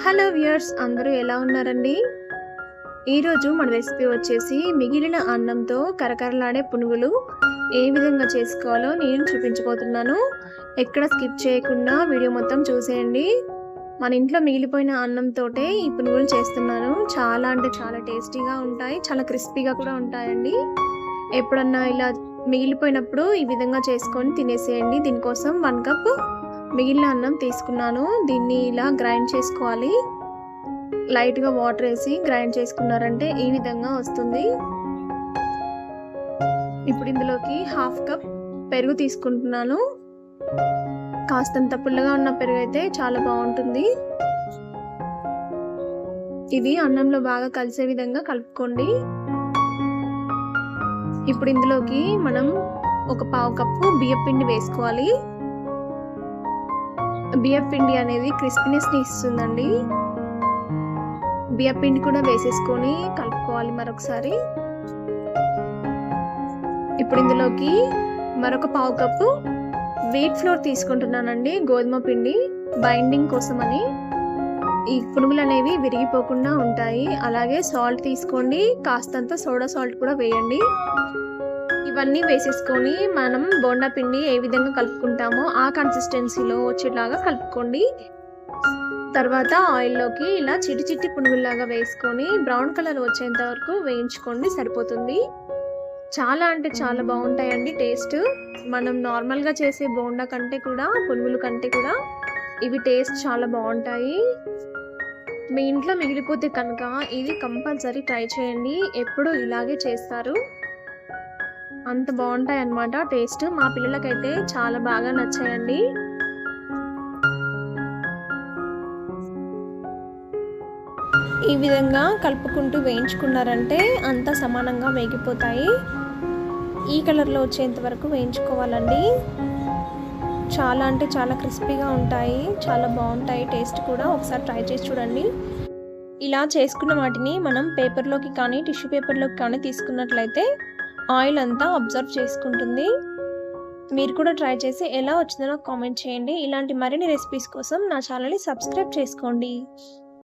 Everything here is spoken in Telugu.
హలో వ్యూయర్స్ అందరూ ఎలా ఉన్నారండి? ఈరోజు మన రెసిపీ వచ్చేసి మిగిలిన అన్నంతో కరకరలాడే పునుగులు ఏ విధంగా చేసుకోవాలో నేను చూపించబోతున్నాను. ఎక్కడ స్కిప్ చేయకుండా వీడియో మొత్తం చూసేయండి. మన ఇంట్లో మిగిలిపోయిన అన్నంతో ఈ పునుగులు చేస్తున్నాను. చాలా అంటే చాలా టేస్టీగా ఉంటాయి చాలా క్రిస్పీగా కూడా ఉంటాయండి. ఎప్పుడన్నా ఇలా మిగిలిపోయినప్పుడు ఈ విధంగా చేసుకొని తినేసేయండి. దీనికోసం వన్ కప్ మిగిలిన అన్నం తీసుకున్నాను. దీన్ని ఇలా గ్రైండ్ చేసుకోవాలి. లైట్గా వాటర్ వేసి గ్రైండ్ చేసుకున్నారంటే ఈ విధంగా వస్తుంది. ఇప్పుడు ఇందులోకి హాఫ్ కప్ పెరుగు తీసుకుంటున్నాను. కాస్తంత పుల్లగా ఉన్న పెరుగు అయితే చాలా బాగుంటుంది. ఇది అన్నంలో బాగా కలిసే విధంగా కలుపుకోండి. ఇప్పుడు ఇందులోకి మనం ఒక పావు కప్పు బియ్యం పిండి వేసుకోవాలి. బియ్యం పిండి అనేది క్రిస్పీనెస్ని ఇస్తుందండి. బియ్యం పిండి కూడా వేసేసుకొని కలుపుకోవాలి మరొకసారి. ఇప్పుడు ఇందులోకి మరొక పావు కప్పు వీట్ ఫ్లోర్ తీసుకుంటున్నానండి గోధుమ పిండి బైండింగ్ కోసమని. ఈ పునుగులు అనేవి విరిగిపోకుండా ఉంటాయి. అలాగే సాల్ట్ తీసుకోండి కాస్తంత సోడా సాల్ట్ కూడా వేయండి. ఇవన్నీ వేసేసుకొని మనం బోండా పిండి ఏ విధంగా కలుపుకుంటామో ఆ కన్సిస్టెన్సీలో వచ్చేలాగా కలుపుకోండి. తర్వాత ఆయిల్లోకి ఇలా చిటి చిట్టి పునుగుల్లాగా వేసుకొని బ్రౌన్ కలర్ వచ్చేంత వరకు వేయించుకోండి సరిపోతుంది. చాలా అంటే చాలా బాగుంటాయండి టేస్ట్. మనం నార్మల్గా చేసే బోండా కంటే కూడా పునుగుల కంటే కూడా ఇవి టేస్ట్ చాలా బాగుంటాయి. మీ ఇంట్లో మిగిలిపోతే కనుక ఇది కంపల్సరీ ట్రై చేయండి. ఎప్పుడూ ఇలాగే చేస్తారు. అంత బాగుంటాయి అన్నమాట టేస్ట్. మా పిల్లలకైతే చాలా బాగా నచ్చాయండి. ఈ విధంగా కలుపుకుంటూ వేయించుకున్నారంటే అంత సమానంగా వేగిపోతాయి. ఈ కలర్లో వచ్చేంత వరకు వేయించుకోవాలండి. చాలా అంటే చాలా క్రిస్పీగా ఉంటాయి. చాలా బాగుంటాయి. టేస్ట్ కూడా ఒకసారి ట్రై చేసి చూడండి. ఇలా చేసుకున్న వాటిని మనం పేపర్లోకి కానీ టిష్యూ పేపర్లోకి కానీ తీసుకున్నట్లయితే ఆయిల్ అంతా అబ్జర్వ్ చేసుకుంటుంది. మీరు కూడా ట్రై చేసి ఎలా వచ్చిందో కామెంట్ చేయండి. ఇలాంటి మరిన్ని రెసిపీస్ కోసం నా ఛానల్ని సబ్స్క్రైబ్ చేసుకోండి.